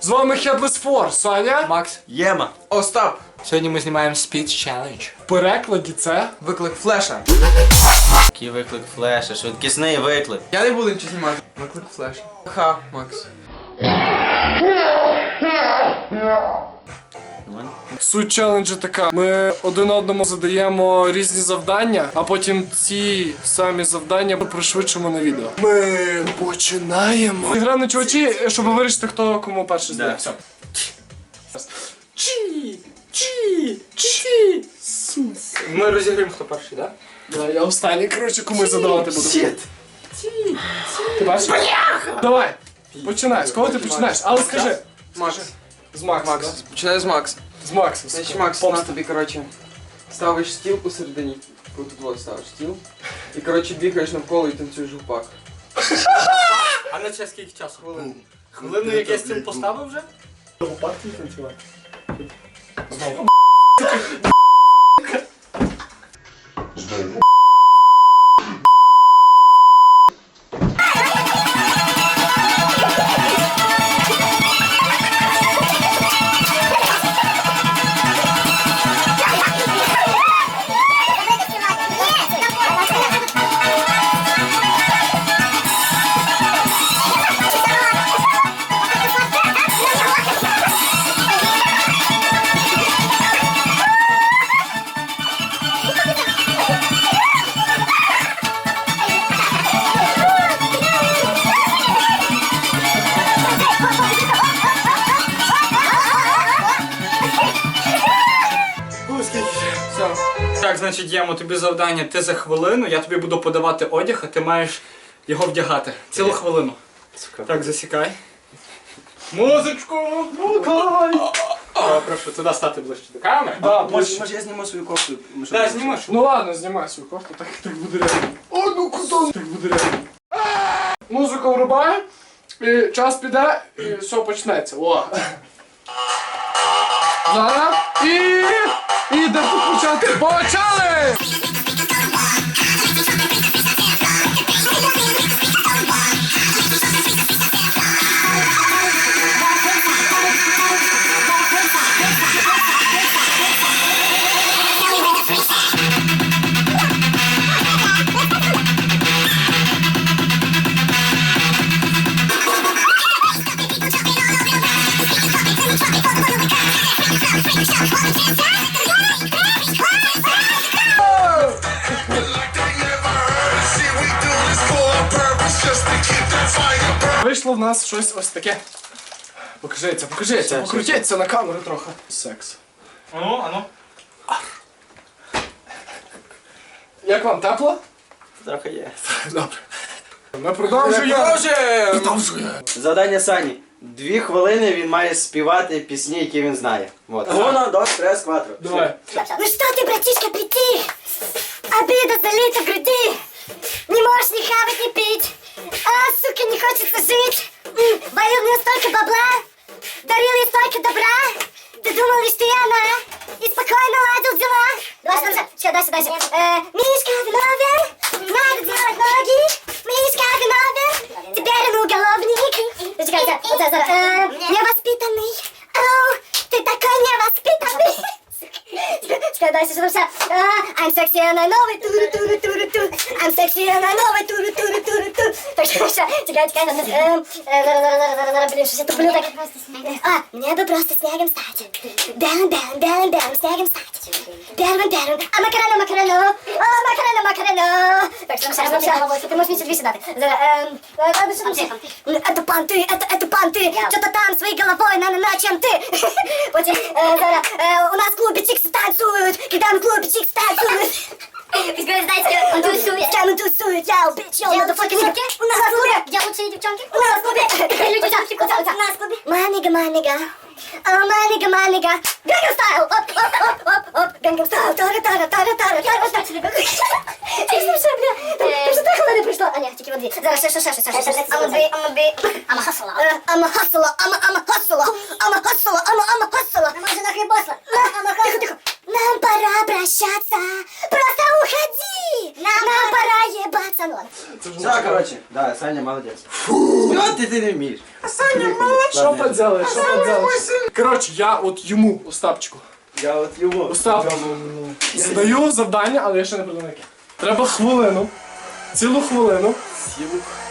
З вами Headless Four, Саня. Макс. Єма. Остап. Сьогодні ми знімаємо Speech Challenge. В перекладі це. Виклик флеша. Який виклик флеша, швидкісний виклик. Я не буду нічого знімати. Виклик флеша. Ха, Макс. Суть челенджу така. Ми один одному задаємо різні завдання, а потім ці самі завдання ми пришвидшимо на відео. Ми починаємо. Гра на чувачі, щоб вирішити, хто кому перший здає. Да. Все. Чі, чі, чі. Сус. Ми розіграємо, хто перший, так? Да, я останній, коротше, комусь задавати буду. Щит. Ти бачиш? Давай. Починай. З кого ти починаєш? Але скажи. Макс. З Макса. Макс. да? Починай з Макса. З Макса. Значить, Макс, на тобі, коротше. Ставиш стіл посередині. Тут вот ставиш стіл. І, коротше, бігаєш навколо і танцюєш гупак. А на це скільки часу? Хвилину. Хвилину як я стіл поставив вже? Лопатки танцювати. Знову. значить, тобі завдання, ти за хвилину, я тобі буду подавати одяг, а ти маєш його вдягати. Цілу хвилину. Так, засікай. Музичку! О, Прошу, туди стати ближче до камери. Да, Може, може. я зніму свою кофту? Так, знімеш. Ну ладно, знімай свою кофту, так, так буде реально. О, ну куди? Так буде реально. Музику врубаю, і час піде, і все почнеться. О. Зараз. І. и да получате повече! В нас щось ось таке. Покажіться, покажіться, покрутіться на камеру трохи. Секс. Ану, ану. Як вам тепло? Трохи є. Добре. Ми продовжуємо. Продовжуємо! Продовжуємо. Завдання Сані. Дві хвилини він має співати пісні, які він знає. Вот. Uno, dos, tres, cuatro. Давай. Ну что ты, братишка, прийти? Обида залита в груди. Не можешь ни хавать, ни пить. А, сука, не хочется жить. М, Валил мне столько бабла. Дарил ей столько добра. Ты думал, лишь ты она. И спокойно ладил дела. Давай сюда, сюда, дальше, дальше. Э, Мишка виновен. Надо делать ноги. Мишка виновен. Теперь он уголовник. Зачекай, зачекай, вот это, э, Невоспитанный. Ау, ты такой невоспитанный. Чекай, дальше, что. А, I'm sexy, and I know it. Туру, туру, туру, туру. I'm sexy, and I know it. Туру, туру, туру, туру. Так, що, що, чекай, чекай, зараз, е, е, зараз, зараз, зараз, зараз, зараз, блін, щось я туплю так. А, мне бы просто снегом стать. Белым, белым, белым, белым снегом стать. Первым, первым. А макарону, макарону. А макарону, макарону. Так, що, що, що, що, ти можеш мені двічі дати. Зараз, е, е, а, що там ще? Это понты, это, это понты. Что-то там своей головой, на, на, на, чем ты. Потім, е, зараз, е, у нас в клубе чиксы танцуют. Когда мы в клубе чиксы танцуют. знаете, он тусует. Чем он тусует? Я bitch, yo, motherfucking nigga. У нас в клубе. Где лучшие девчонки? У нас в клубе. Люди, у нас в клубе. Манига, манига. Oh, манига, манига. Gangnam style. Оп, оп, оп, оп, оп. Gangnam style. Тара, тара, тара, тара. Я вас так себе. Ти смішно, бля. Там вже так хвилини прийшло. А ні, тільки води. Зараз ще, ще, ще, ще, ще. I'm a be, I'm a be. I'm a hustler. I'm a hustler. I'm a, I'm a hustler. I'm a hustler. I'm a, I'm a hustler. Може на хлібосла. Тихо, тихо. Нам пора прощаться. Ладно. Все, короче, да, Саня молодец. Співати ти не вмієш. А Саня Що поделаешь, що поделаешь? Коротше, я от йому, Остапчику, Я от його. Остап, здаю завдання, але я ще не придумав яке. Треба хвилину, цілу хвилину,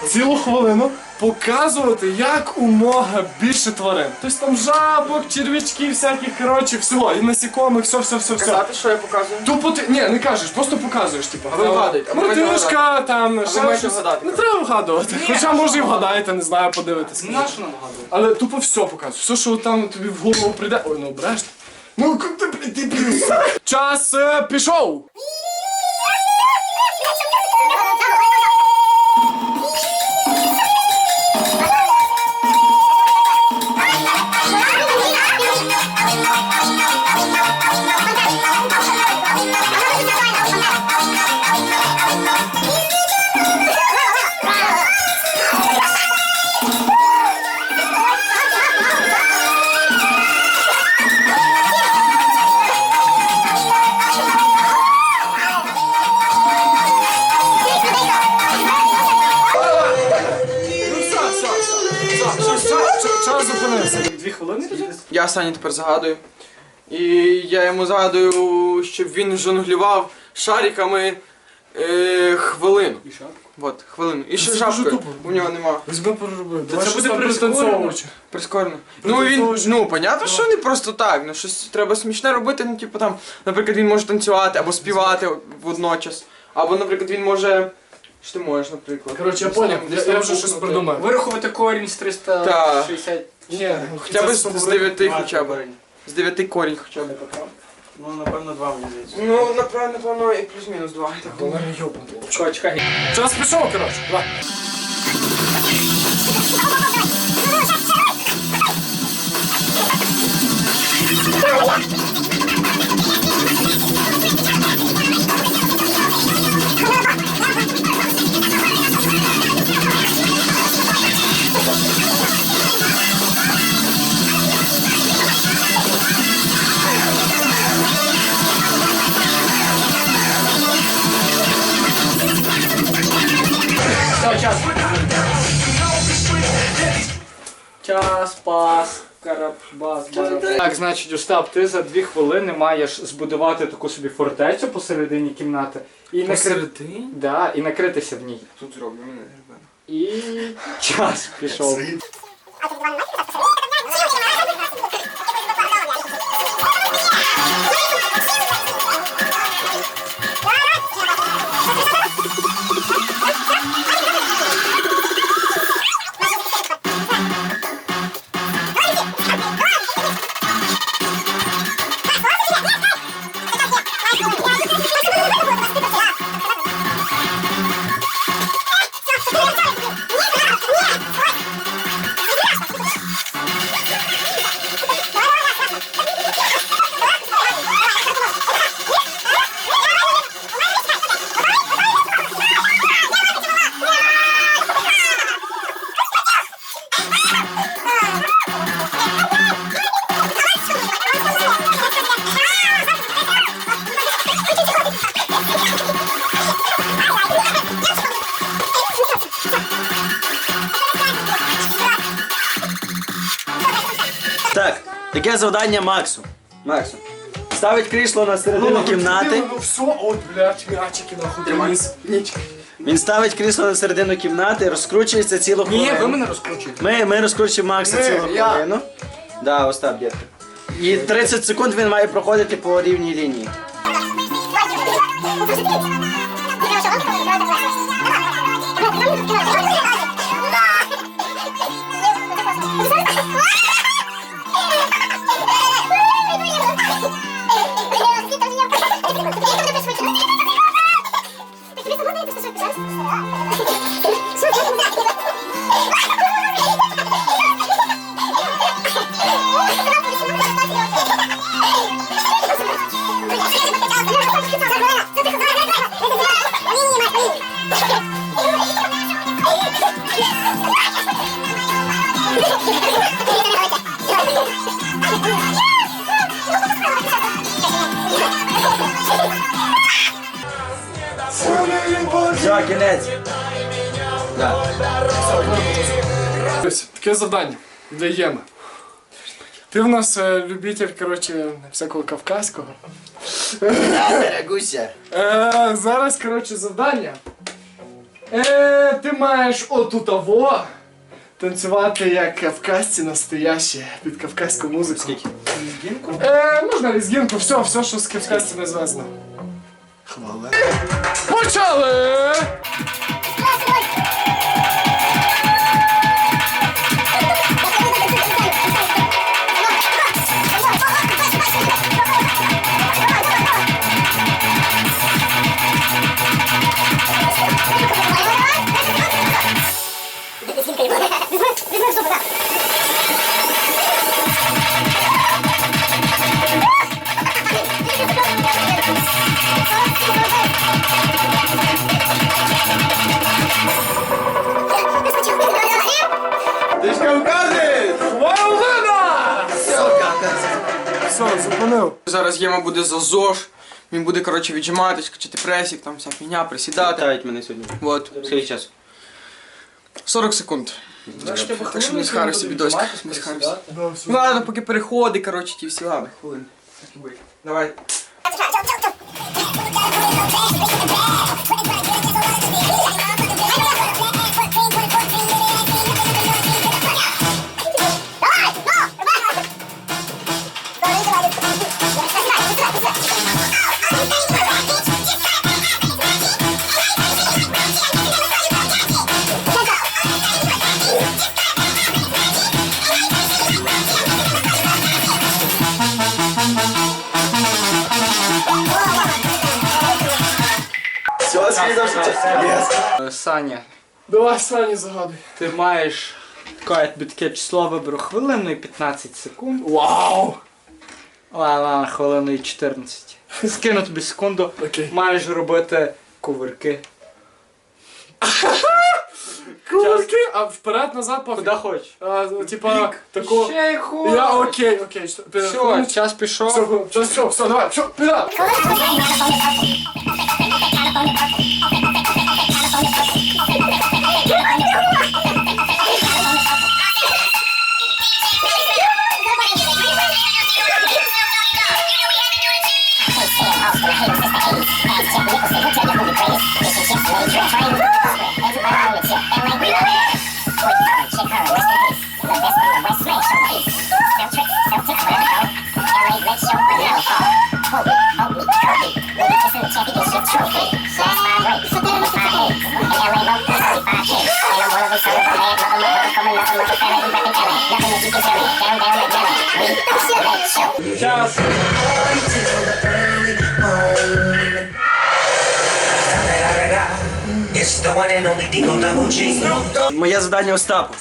цілу хвилину показувати як умога більше тварин. Тобто там жабок, червячків, всяких, коротше, всього, і насікомих, все, все, все, все. Казати, що я показую? Тупо ти. Ні, не кажеш, просто показуєш, типу. А ви вгадуєте, а ви маєте Мартишка, там, ще маєте щось. вгадати. Не треба вгадувати. Хоча може і вгадаєте, не знаю, подивитися. Нащо нам гадувати? Але тупо все показуєш. Все, що там тобі в голову прийде. Ой, ну обережно. Ну, куди прийти плюс? Час е, пішов! Я Сані тепер загадую. І я йому загадую, щоб він жонглював шариками е, хвилину. І що? От, хвилину. І ще тупо. У нього нема. Візьми перероби. Давай це буде прискорено. Прискорено. Ну він, ну, понятно, що не просто так. Ну щось треба смішне робити, ну типу там, наприклад, він може танцювати або співати водночас. Або, наприклад, він може. Що ти можеш, наприклад? Коротше, я поняв, я, я вже щось придумав. Вирахувати корінь з 360. Ні, Хоча б з, з 9 хоча б. корінь. З 9 корінь хоча б. Ну, напевно, два мені здається. Ну, напевно, напевно, і плюс-мінус 2. Вона не йобнута. Чекай, чекай. Час пішов, коротше. Давай. Час, пас, карабас, барабас. Так, значить, Остап, ти за дві хвилини маєш збудувати таку собі фортецю посередині кімнати і, накри... Посередині? да, і накритися в ній. Тут зроблю мене, ребята. І час пішов. Таке завдання Максу. Максу. Ставить крісло на середину кімнати. Ну все, от, блядь, м'ячики нахуй. Він ставить крісло на середину кімнати, розкручується цілу Ні, хвилину. ви мене розкручуєте. Ми, ми розкручуємо Макса Ми, цілу я. хвилину. Да, Остап, дітка. І 30 секунд він має проходити по рівній лінії. Ось, Таке завдання. Даємо. Ти в нас е, любитель, коротше, всякого кавказького. Гуся. Е, зараз, коротше, завдання. Е, ти маєш отутаво танцювати як кавказці настоящі під кавказьку музику. Скільки? Е, можна лізгінку, все, все, що з кавказцями зв'язано. Хвала. Почали! Все, зупинив. Зараз Єма буде за ЗОЖ. Він буде, коротше, віджиматись, качати пресік, там вся фігня, присідати. Питають мене сьогодні. Вот. Скільки часу? 40 секунд. Так що не схарив собі доська. Не схарився. Ну ладно, поки переходи, коротше, ті всі ладно, хвилин. Так і бить. Давай. Саня, Давай, Сані, загадуй. ти маєш таке число вибору хвилину і 15 секунд. Вау! Ладно, ладно, хвилину і 14. Скину тобі секунду. Окей. Маєш робити кувирки. Курки! А вперед, назад, пофіг. Куди хочеш. А, типа, тако... Ще й хуй. Я окей, окей. що- Все, час пішов. Все, все, все, давай, все, вперед! Час. Моє завдання Остапу.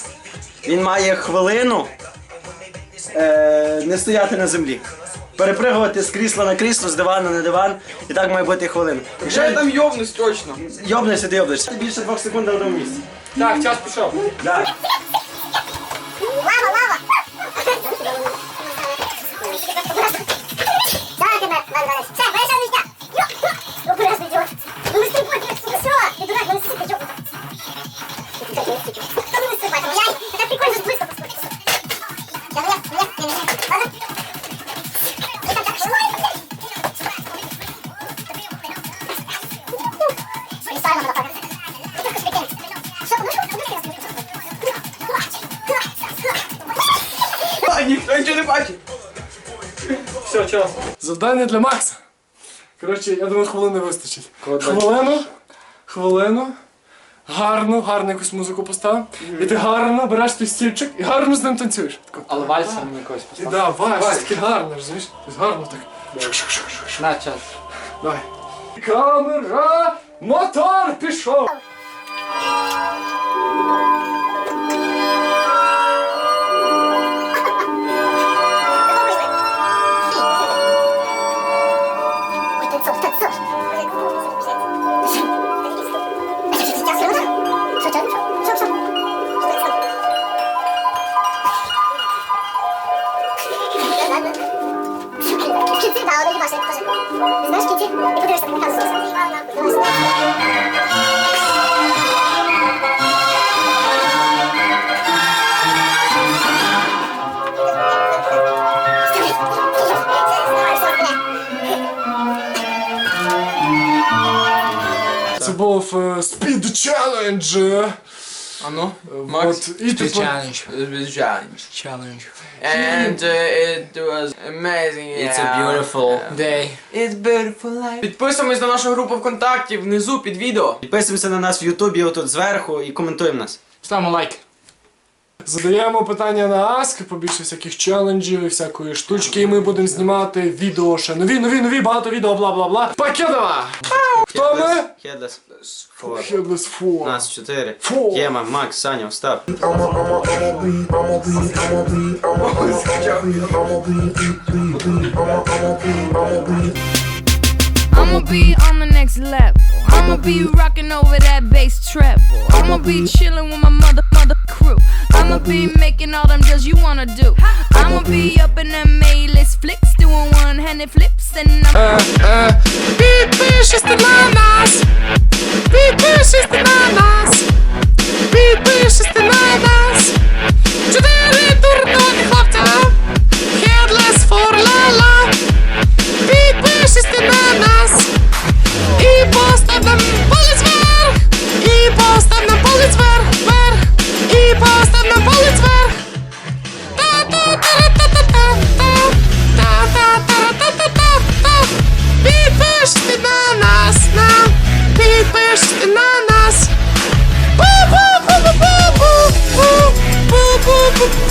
Він має хвилину е, не стояти на землі. Перепригувати з крісла на крісло, з дивана на диван. І так має бути хвилина. Якщо я там йобнусь, точно. Йобнешся, ти йобнешся. Більше двох секунд на одному місці. Так, час пішов. Да. Завдання для Макса. Коротше, я думаю, хвилини вистачить. Хвилину, хвилину. Гарну, гарну якусь музику поставив. І ти гарно береш той стільчик і гарно з ним танцюєш. Але вальса мені якось постав. да, вальс, таке гарно, розумієш? Гарно так. На час. Давай. Камера, мотор пішов. Був е, Speed Challenge. А ну, От, Макс. і тепер... Challenge. Challenge. And uh, it was amazing. It's a beautiful Day. It's beautiful life. Підписуємось на нашу групу ВКонтакті внизу під відео. Підписуємося на нас в Ютубі отут зверху і коментуємо нас. Ставимо лайк. Задаємо питання на Ask, побільше всяких челенджів і всякої штучки, і ми будемо знімати відео ще нові, нові, нові, багато відео, бла бла бла. Покедова! Хто ми? Headless. Фор. Headless Four. Нас чотири. Фу. Єма, Макс, Саня, Остап. I'ma be on the next level. I'ma be rocking over that bass treble. I'ma be chilling with my mother, mother crew. I'ma be making all them deals you wanna do. I'ma be up in them A-list flicks doing one-handed flips and I'm. Uh, uh. Bitch, it's the mamas. Bitch, it's the mamas. Bitch, it's the mamas.